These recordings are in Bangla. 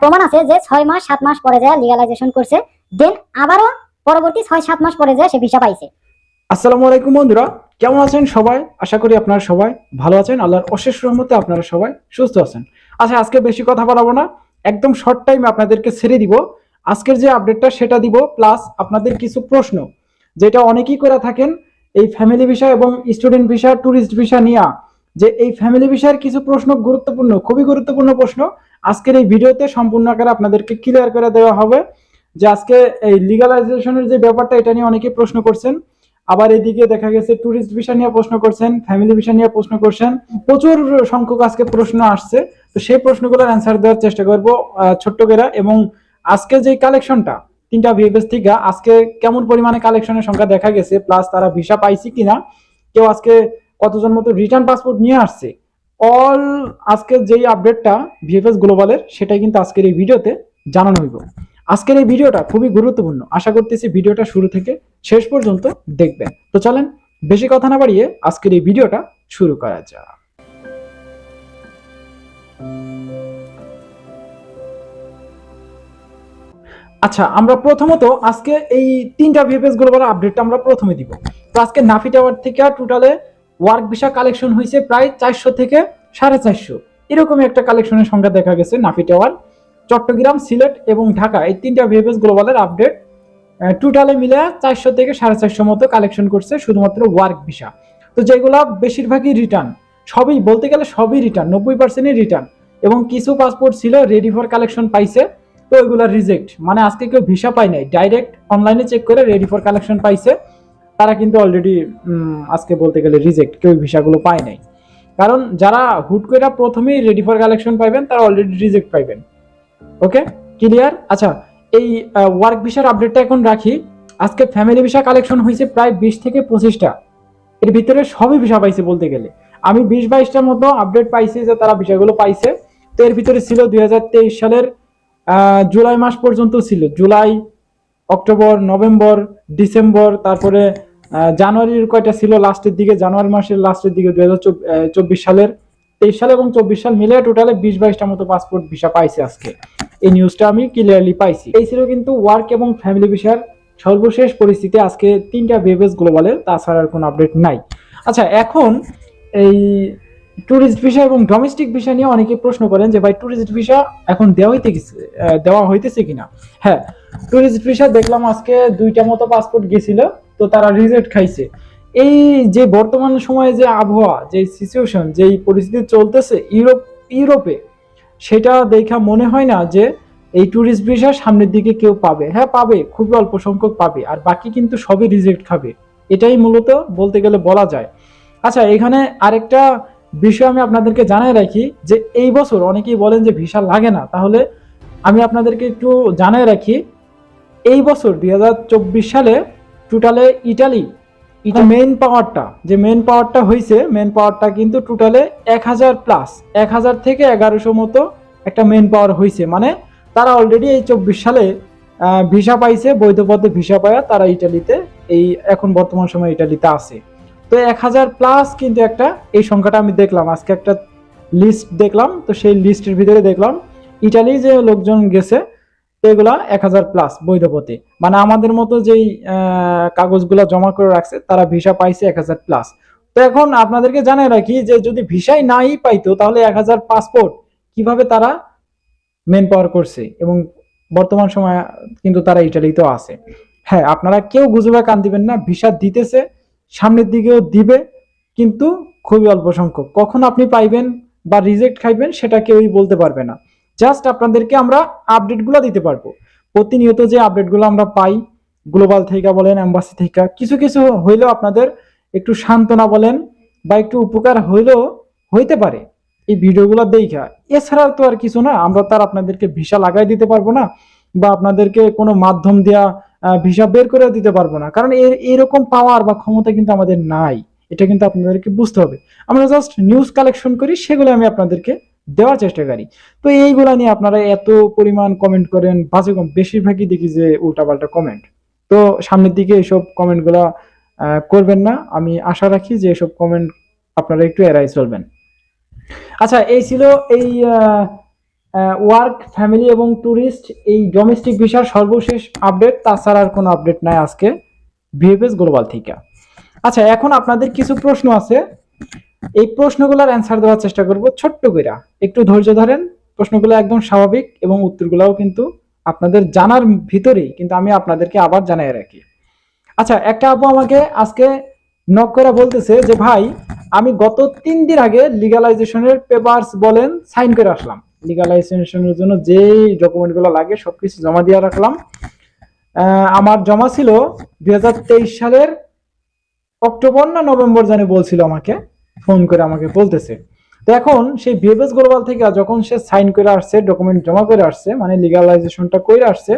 প্রমাণ আছে যে ছয় মাস, সাত মাস পরে যায় লিগালাইজেশন করছে দেন আবারও পরবর্তী ছয়, সাত মাস পরে যায় সে ভিসা পাইছে। আসসালামু আলাইকুম বন্ধুরা, কেমন আছেন সবাই? আশা করি আপনারা সবাই ভালো আছেন। আল্লাহর অশেষ রহমতে আপনারা সবাই সুস্থ আছেন। আচ্ছা আজকে বেশি কথা বলাবো না, একদম শর্ট টাইমে আপনাদেরকে ছেড়ে দিব। আজকের যে আপডেটটা সেটা দিব প্লাস আপনাদের কিছু প্রশ্ন, যেটা অনেকেই করে থাকেন, এই ফ্যামিলি ভিসা এবং স্টুডেন্ট ভিসা ট্যুরিস্ট ভিসা নিয়ে। যে এই ফ্যামিলি ভিসার কিছু প্রশ্ন গুরুত্বপূর্ণ, খুবই গুরুত্বপূর্ণ প্রশ্ন। আজকের এই ভিডিওতে সম্পূর্ণ আকারে আপনাদেরকে ক্লিয়ার করে দেওয়া হবে যে আজকে এই লিগালাইজেশনের যে ব্যাপারটা, এটা নিয়ে অনেকেই প্রশ্ন করছেন। আবার এদিকে দেখা গেছে ট্যুরিস্ট ভিসা নিয়ে প্রশ্ন করছেন ফ্যামিলি ভিসা নিয়ে প্রশ্ন করছেন। প্রচুর সংখ্যক আজকে প্রশ্ন আসছে। তো সেই প্রশ্নগুলোর অ্যান্সার দেওয়ার চেষ্টা করব ছোট্ট করে। এবং আজকে যে কালেকশনটা তিনটা ভিএফএস থেকে আজকে কেমন পরিমাণে কালেকশনের সংখ্যা দেখা গেছে প্লাস তারা ভিসা পাইছে কিনা, কেউ আজকে কতজন মতো রিটার্ন পাসপোর্ট নিয়ে আসছে অল আজকের যেই আপডেটটা ভিএফএস গ্লোবালের সেটাই কিন্তু আজকের এই ভিডিওতে জানানো হইব। আজকের এই ভিডিওটা খুবই গুরুত্বপূর্ণ। আশা করতেছি ভিডিওটা শুরু থেকে শেষ পর্যন্ত দেখবেন। তো চলেন, বেশি কথা না বাড়িয়ে আজকের এই ভিডিওটা শুরু করা যাক। আচ্ছা আমরা প্রথমত আজকে এই তিনটা ভিএফএস গ্লোবাল আপডেটটা আমরা প্রথমে দিব। তো আজকে নাফি টাওয়ার থেকে টোটালে ওয়ার্ক ভিসা কালেকশন হয়েছে প্রায় চারশো থেকে সাড়ে চারশো। এরকমই একটা কালেকশনের সংখ্যা দেখা গেছে, নাফি টাওয়ার। চট্টগ্রাম, সিলেট এবং ঢাকা, এই তিনটা ভিএফএস গ্লোবালের আপডেট টোটালে মিলে চারশো থেকে সাড়ে চারশো মতো কালেকশন করছে শুধুমাত্র ওয়ার্ক ভিসা। তো যেগুলা বেশিরভাগই রিটার্ন সবই বলতে গেলে সবই রিটার্ন নব্বই পার্সেন্টই রিটার্ন এবং কিছু পাসপোর্ট ছিল রেডি ফর কালেকশন পাইছে, তো ওইগুলা রিজেক্ট মানে আজকে কেউ ভিসা পায় নাই ডাইরেক্ট অনলাইনে চেক করে রেডি ফর কালেকশন পাইছে। তারা কিন্তু অলরেডি আজকে বলতে গেলে রিজেক্ট কেউ ভিসাগুলো পায় নাই। কারণ যারা হুট করে প্রথমেই রেডি ফর কালেকশন পাইবেন, তারা অলরেডি রিজেক্ট পাইবেন। ওকে ক্লিয়ার আচ্ছা এই ওয়ার্ক ভিসার আপডেটটা এখন রাখি। আজকে ফ্যামিলি ভিসা কালেকশন হয়েছে প্রায় বিশ থেকে পঁচিশটা। এর ভিতরে সবই ভিসা পাইছে বলতে গেলে। আমি বিশ বাইশটার মতো আপডেট পাইছি যে তারা ভিসাগুলো পাইছে। তো এর ভিতরে ছিল দুই হাজার তেইশ সালের জুলাই মাস পর্যন্ত ছিল। জুলাই, অক্টোবর, নভেম্বর, ডিসেম্বর, তারপরে জানুয়ারির কয়টা ছিল? লাস্টের দিকে, জানুয়ারি মাসের লাস্টের দিকে দুই সালের। তেইশ সাল এবং চব্বিশ সাল মিলে টোটালে বিশ বাইশটা মতো পাসপোর্ট ভিসা পাইছে আজকে। এই নিউজটা আমি ক্লিয়ারলি পাইছি। এই ছিল কিন্তু ওয়ার্ক এবং ফ্যামিলি ভিসার সর্বশেষ পরিস্থিতি আজকে তিনটা বেবেস গ্লোবালের তাছাড়া আর কোনো আপডেট নাই। আচ্ছা এখন এই ট্যুরিস্ট ভিসা এবং ডোমেস্টিক ভিসা নিয়ে অনেকে প্রশ্ন করেন যে, ভাই ট্যুরিস্ট ভিসা এখন দেওয়া হইতে দেওয়া হইতেছে কিনা? হ্যাঁ ট্যুরিস্ট ভিসা দেখলাম আজকে দুইটা মতো পাসপোর্ট গেছিল। তো তারা রিজেক্ট খাইছে। এই যে বর্তমান সময়ে যে আবহাওয়া, যে সিচুয়েশন যে পরিস্থিতি চলতেছে ইউরোপ, ইউরোপে, সেটা দেখা মনে হয় না যে এই ট্যুরিস্ট ভিসা সামনের দিকে কেউ পাবে। হ্যাঁ পাবে, খুবই অল্প সংখ্যক পাবে, আর বাকি কিন্তু সবই রিজেক্ট খাবে। এটাই মূলত বলতে গেলে বলা যায়। আচ্ছা এখানে আরেকটা বিষয় আমি আপনাদেরকে জানাই রাখি যে এই বছর অনেকেই বলেন যে ভিসা লাগে না। তাহলে আমি আপনাদেরকে একটু জানাই রাখি, এই বছর দুই হাজার চব্বিশ সালে টোটালে ইটালি এটা মেইন পাওয়ারটা যে মেইন পাওয়ারটা হয়েছে মেইন পাওয়ারটা কিন্তু টোটালে এক হাজার প্লাস এক হাজার থেকে এগারোশো মতো একটা মেইন পাওয়ার হয়েছে মানে তারা অলরেডি এই চব্বিশ সালে ভিসা পাইছে বৈধ পথে ভিসা পায়া তারা ইটালিতে এই এখন বর্তমান সময় ইটালিতে আছে। তো এক হাজার প্লাস কিন্তু একটা এই সংখ্যাটা আমি দেখলাম আজকে একটা লিস্ট দেখলাম তো সেই লিস্টের ভিতরে দেখলাম ইটালি যে লোকজন গেছে তো এগুলা এক হাজার প্লাস বৈধ পথে। মানে আমাদের মতো যেই কাগজগুলা জমা করে রাখছে, তারা ভিসা পাইছে এক হাজার প্লাস তো এখন আপনাদেরকে জানাই রাখি যে, যদি ভিসাই নাই পাইতো, তাহলে এক হাজার পাসপোর্ট কীভাবে তারা মেন পাওয়ার করছে? এবং বর্তমান সময়ে কিন্তু তারা ইটালিতেও আছে। হ্যাঁ আপনারা কেউ গুজবে কান দিবেন না ভিসা দিতেছে, সামনের দিকেও দিবে, কিন্তু খুবই অল্প সংখ্যক। কখন আপনি পাইবেন বা রিজেক্ট খাইবেন, সেটা কেউই বলতে পারবে না। জাস্ট আপনাদেরকে আমরা আপডেটগুলো দিতে পারব। প্রতিনিয়ত যে আপডেটগুলো আমরা পাই গ্লোবাল থেকে বলেন অ্যাম্বাসি থেকে, কিছু কিছু হইলেও আপনাদের একটু সান্ত্বনা বলেন বা একটু উপকার হইলেও হইতে পারে। এই ভিডিওগুলো দেখা এছাড়া তো আর কিছু না, আমরা তার আপনাদেরকে ভিসা লাগাই দিতে পারব না বা আপনাদেরকে কোনো মাধ্যম দেওয়া ভিসা বের করে দিতে পারব না। কারণ এর, এরকম পাওয়ার বা ক্ষমতা কিন্তু আমাদের নাই। এটা কিন্তু আপনাদেরকে বুঝতে হবে। আমরা জাস্ট নিউজ কালেকশন করি, সেগুলো আমি আপনাদেরকে দেওয়ার চেষ্টা করি। তো এইগুলা নিয়ে আপনারা এত পরিমাণ কমেন্ট করেন বাজে কম, বেশিরভাগই দেখি যে উল্টাপাল্টা কমেন্ট তো সামনের দিকে এইসব কমেন্টগুলো করবেন না। আমি আশা রাখি যে এসব কমেন্ট আপনারা একটু এড়াই চলবেন। আচ্ছা এই ছিল এই ওয়ার্ক ফ্যামিলি এবং ট্যুরিস্ট এই ডোমেস্টিক ভিসার সর্বশেষ আপডেট তাছাড়া আর কোনো আপডেট নাই আজকে। ভিএফএস গ্লোবাল থেকে। আচ্ছা এখন আপনাদের কিছু প্রশ্ন আছে। এই প্রশ্নগুলোর অ্যান্সার দেওয়ার চেষ্টা করব ছোট্ট কইরা। একটু ধৈর্য ধরেন, প্রশ্নগুলো একদম স্বাভাবিক এবং উত্তরগুলোও কিন্তু আপনাদের জানার ভিতরেই, কিন্তু আমি আপনাদেরকে আবার জানাই রাখি। আচ্ছা একটা আপু আমাকে আজকে নক করে বলতেছে যে, ভাই, আমি গত তিন দিন আগে লিগালাইজেশনের পেপারস বলেন সাইন করে আসলাম। লিগালাইজেশনের জন্য যে ডকুমেন্টগুলো লাগে সবকিছু জমা দিয়ে রাখলাম। আমার জমা ছিল দুই হাজার তেইশ সালের অক্টোবর না নভেম্বর জানি বলছিল আমাকে। ফোন করে আমাকে বলতেছে। তো এখন সেই বিএফএস গ্লোবাল থেকে যখন সে সাইন করে আসছে ডকুমেন্ট জমা করে আসছে মানে লিগালাইজেশনটা করে আসছে,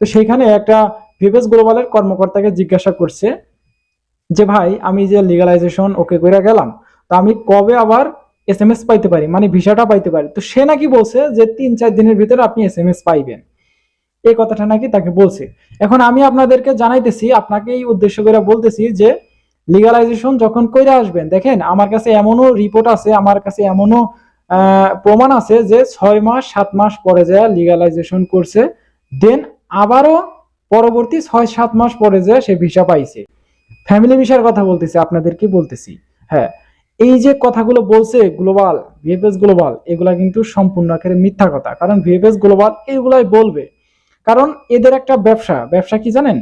তো সেইখানে একটা বিএফএস গ্লোবালের কর্মকর্তাকে জিজ্ঞাসা করছে যে, ভাই, আমি যে লিগালাইজেশন ওকে করে গেলাম, তো আমি কবে আবার এস এম এস পাইতে পারি? মানে ভিসাটা পাইতে পারি? তো সে নাকি বলছে যে, তিন, চার দিনের ভিতরে আপনি এস এম এস পাইবেন। এই কথাটা নাকি তাকে বলছে। এখন আমি আপনাদেরকে জানাইতেছি আপনাকে এই উদ্দেশ্য করে বলতেছি যে লিগালাইজেশন যখন কইরা আসবেন, দেখেন আমার কাছে এমনও রিপোর্ট আছে, আমার কাছে এমনও প্রমাণ আছে যে ছয় মাস, সাত মাস পরে যায় লিগালাইজেশন করছে দেন আবারও পরবর্তী ছয়, সাত মাস পরে যায় সে ভিসা পাইছে। ফ্যামিলি ভিসার কথা বলতেছি আপনাদেরকে বলতেছি? হ্যাঁ এই যে কথাগুলো বলছে গ্লোবাল ভিএফএস গ্লোবাল এগুলা কিন্তু সম্পূর্ণ আকারে মিথ্যা কথা, কারণ ভিএফএস গ্লোবাল এগুলাই বলবে। কারণ এদের একটা ব্যবসা ব্যবসা কি জানেন?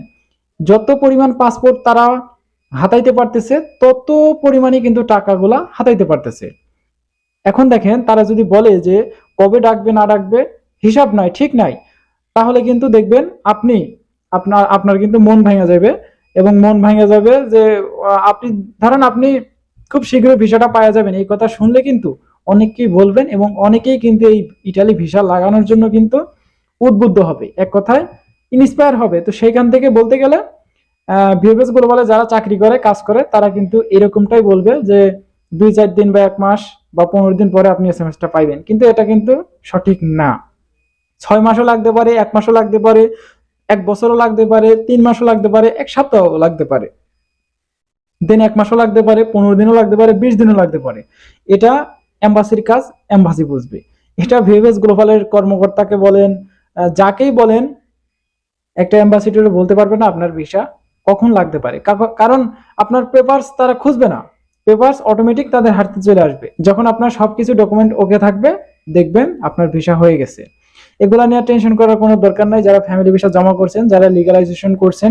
যত পরিমাণ পাসপোর্ট তারা হাতাইতে পারতেছে, তত পরিমাণে কিন্তু টাকাগুলা হাতাইতে পারতেছে। এখন দেখেন, তারা যদি বলে যে কবে ডাকবে, না ডাকবে, হিসাব নাই, ঠিক নাই, তাহলে কিন্তু দেখবেন আপনি, আপনার আপনার কিন্তু মন ভেঙে যাবে এবং মন ভেঙে যাবে যে আপনি, ধরেন আপনি খুব শীঘ্রই ভিসাটা পাওয়া যাবেন, এই কথা শুনলে কিন্তু অনেকেই বলবেন এবং অনেকেই কিন্তু এই ইটালি ভিসা লাগানোর জন্য কিন্তু উদ্বুদ্ধ হবে। এক কথায় ইন্সপায়ার হবে। তো সেইখান থেকে বলতে গেলে ভিএফএস গ্লোবালে যারা চাকরি করে, কাজ করে, তারা কিন্তু এরকমটাই বলবে যে দুই চার দিন বা এক মাস বা পনেরো দিন পরে আপনি এস এম পাইবেন। কিন্তু এটা কিন্তু সঠিক না। ছয় মাসও লাগতে পারে, এক মাসও লাগতে পারে, এক বছরও লাগতে পারে, তিন মাসও লাগতে পারে, এক সপ্তাহও লাগতে পারে। দিন এক মাসও লাগতে পারে, পনেরো দিনও লাগতে পারে, বিশ দিনও লাগতে পারে। এটা এম্বাসির কাজ এম্বাসি বুঝবে। এটা ভিএফএস গ্লোবালের কর্মকর্তাকে বলেন যাকেই বলেন, একটা অ্যাম্বাসিডর বলতে পারবে না আপনার ভিসা কখন লাগতে পারে? কারণ আপনার পেপারস তারা খুঁজবে না। পেপারস অটোমেটিক তাদের হাতে চলে আসবে। যখন আপনার সবকিছু ডকুমেন্ট ওকে থাকবে, দেখবেন আপনার ভিসা হয়ে গেছে। এগুলা নিয়ে টেনশন করার কোনো দরকার নাই। যারা ফ্যামিলি ভিসা জমা করছেন, যারা লিগালাইজেশন করছেন,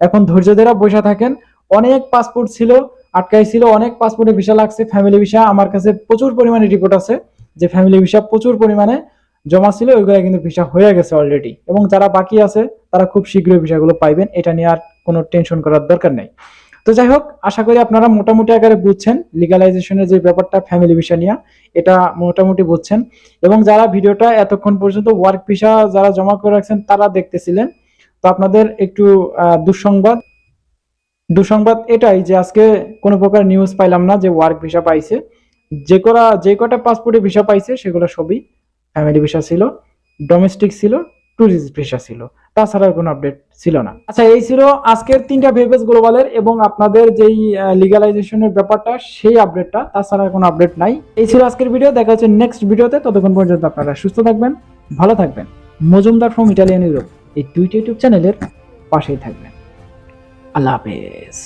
এখন ধৈর্য ধরে বসে থাকেন। অনেক পাসপোর্ট ছিল আটকাই ছিল অনেক পাসপোর্টে ভিসা লাগছে ফ্যামিলি ভিসা আমার কাছে প্রচুর পরিমাণে রিপোর্ট আছে যে ফ্যামিলি ভিসা প্রচুর পরিমাণে জমা ছিল। ওইগুলো কিন্তু ভিসা হয়ে গেছে অলরেডি এবং যারা বাকি আছে, তারা খুব শীঘ্রই ভিসাগুলো পাইবেন। এটা নিয়ে আর কোনো টেনশন করার দরকার নেই। তো যাই হোক, আশা করি আপনারা মোটামুটি আকারে বুঝছেন লিগালাইজেশনের যে ব্যাপারটা ফ্যামিলি ভিসা নিয়ে, এটা মোটামুটি বুঝছেন। এবং যারা ভিডিওটা এতক্ষণ পর্যন্ত ওয়ার্ক ভিসা যারা জমা করে রাখছেন, তারা দেখতেছিলেন। তো আপনাদের একটু দুঃসংবাদ। দুঃসংবাদ এটাই যে আজকে কোনো প্রকার নিউজ পাইলাম না যে ওয়ার্ক ভিসা পাইছে। যে করা, যে কটা পাসপোর্টে ভিসা পাইছে, সেগুলো সবই ফ্যামিলি ভিসা ছিল ডোমেস্টিক ছিল ট্যুরিস্ট ভিসা ছিল। তাছাড়া কোনো আপডেট ছিল না। আচ্ছা এই ছিল আজকের তিনটা ভেবেস গ্লোবালের এবং আপনাদের যেই লিগালাইজেশনের ব্যাপারটা, সেই আপডেটটা তাছাড়া কোনো আপডেট নাই। এই ছিল আজকের ভিডিও দেখা হচ্ছে নেক্সট ভিডিওতে ততক্ষণ পর্যন্ত আপনারা সুস্থ থাকবেন, ভালো থাকবেন। মজুমদার ফ্রম ইটালিয়ান ইউরোপ এই দুইটা ইউটিউব চ্যানেলের পাশেই থাকবেন। আল্লাহ হাফেজ।